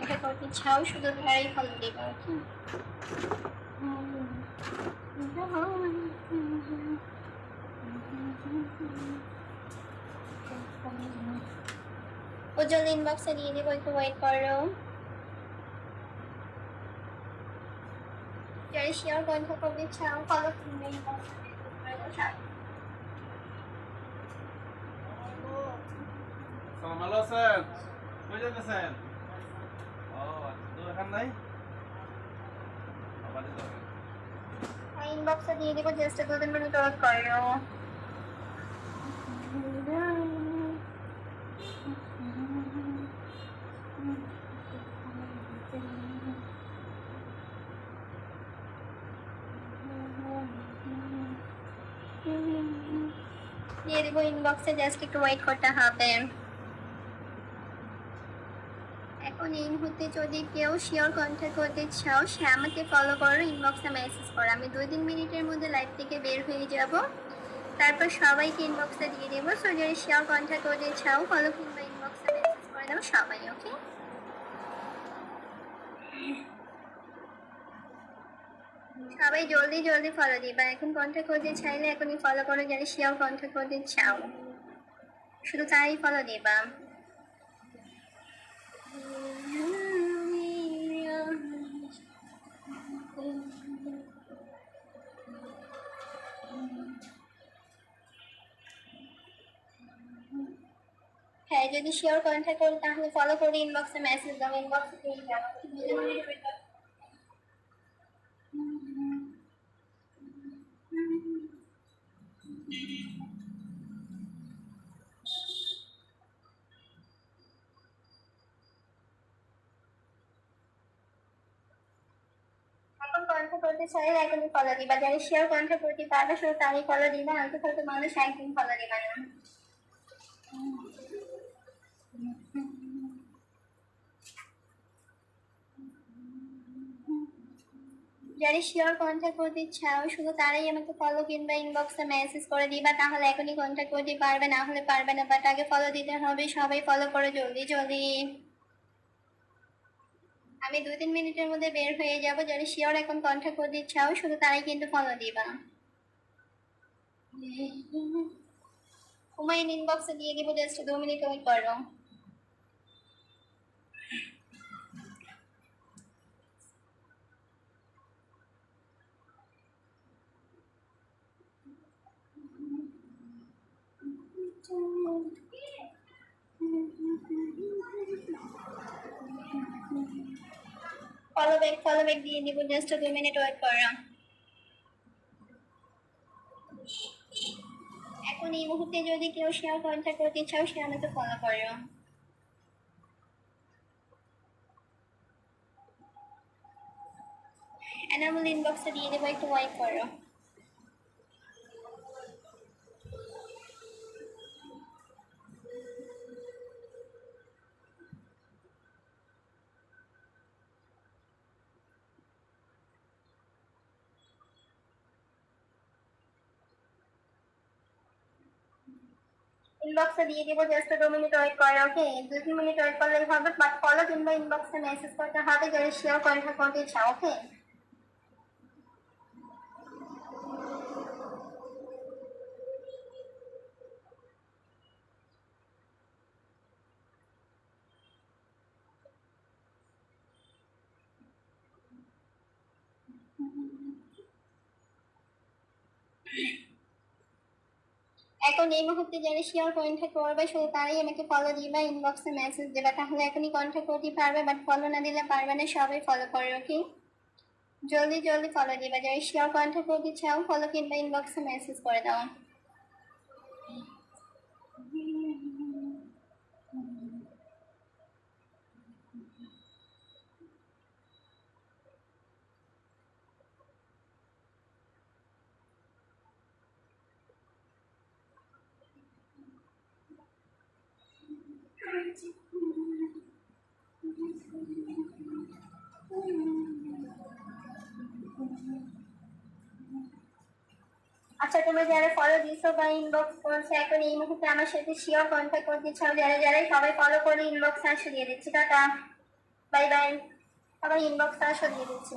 Contact করতে চাও, শুধু তারাই ফলো দেবে ও জলদি ইনবক্সে দিয়ে দেবো, একটু ওয়েট করো। যারা শেয়ার কন্ট্যাক্ট করতে চাও ফলো করবে ভালো আছেন? যেতেছেন ও এখান নাই। দিতে হবে। ইনবক্সে দিয়ে দেবো জাস্ট দু তিন মিনিট ওয়েট করো দিয়ে দেবো ইনবক্সে জাস্ট একটু ওয়েট করতে হবে। এখন এই মুহূর্তে যদি কেউ শিওর কন্ট্যাক্ট করতে চাও, সে আমাকে ফলো করো ইনবক্সে মেসেজ করো। আমি দুই তিন মিনিটের মধ্যে লাইভ থেকে বের হয়ে যাব। তারপর সবাইকে ইনবক্সে দিয়ে দেবো। সো যদি শিওর কন্ট্যাক্ট করতে চাও ফলো কিংবা ইনবক্সে মেসেজ করে দেবো সবাই ওকে সবাই জলদি জলদি ফলো দিবা এখন কন্ট্যাক্ট করতে চাইলে এখনই ফলো করো যারা শিওর কন্ট্যাক্ট করতে চাও। শুধু তাই ফলো দিবা হ্যাঁ যদি শিওর করেন করি তাহলে ফলো করে ইনবক্সে মেসেজ দাও ইনবক্সে পেয়ে যাব এখন করতে চাইলে এখনই ফলো দিবা যারা শিওর কন্ট্যাক্ট করতে পারবে শুধু তারই ফলো দিবা হয়তো হয়তো মানুষ একদিন ফলো দিবা না যারা শিওর কন্ট্যাক্ট করতে চাও, শুধু তারাই আমাকে ফলো কিংবা ইনবক্সে মেসেজ করে দিবা, তাহলে এখনই কন্ট্যাক্ট করতে পারবে, না হলে পারবে না বাট আগে ফলো দিতে হবে, সবাই ফলো করো জলদি জলদি। আমি দুই তিন মিনিটের মধ্যে বের হয়ে যাব যদি শিওর এখন কন্ট্যাক্ট করে দিচ্ছাও শুধু তারাই কিন্তু ফলো দিবা। হুমায়ুন ইনবক্সে দিয়ে দিব জাস্ট দু মিনিট ওয়েট করো। ফলো ব্যাক ফলো ব্যাক দিয়ে দিব জাস্ট দু মিনিট ওয়েট করা। এখন এই মুহূর্তে যদি কেউ শেয়ার কন্ট্যাক্ট করতে চাও, সে আমাকে ফলো করো। এনামুল ইনবক্সে দিয়ে দেবো, একটু ওয়েট করো। ইনবক্সে দিয়ে দেবো জাস্ট দু মিনিট ওয়েট করে ওকে দু তিন মিনিট ওয়েট করলেই হবে বাট ফলো কিংবা ইনবক্সে মেসেজ করতে হবে, যারা শিওর কন্ট্যাক্ট করতে চাও ওকে এখন এই মুহূর্তে যারা শিওর কন্ট্যাক্ট করবে, শুধু তারাই আমাকে ফলো দিবে ইনবক্সে মেসেজ দেবে। তাহলে এখনই কন্ট্যাক্ট করতে পারবে বাট ফলো না দিলে পারবে না, সবাই ফলো করে ওকে জলদি জলদি ফলো দিবে। যারা শিওর কন্ট্যাক্ট করতে চাও ফলো কিংবা ইনবক্সে মেসেজ করে দাও। আচ্ছা তোমরা যারা ফলো দিছো বা ইনবক্স করছ, এখন এই মুহূর্তে আমার সাথে শিওর কন্ট্যাক্ট করতে চাও, যারা যারাই সবাই ফলো করে ইনবক্স আসে দিয়ে দিচ্ছি, টাটা। বাই বাই আবার ইনবক্স তারা সরিয়ে দিচ্ছে।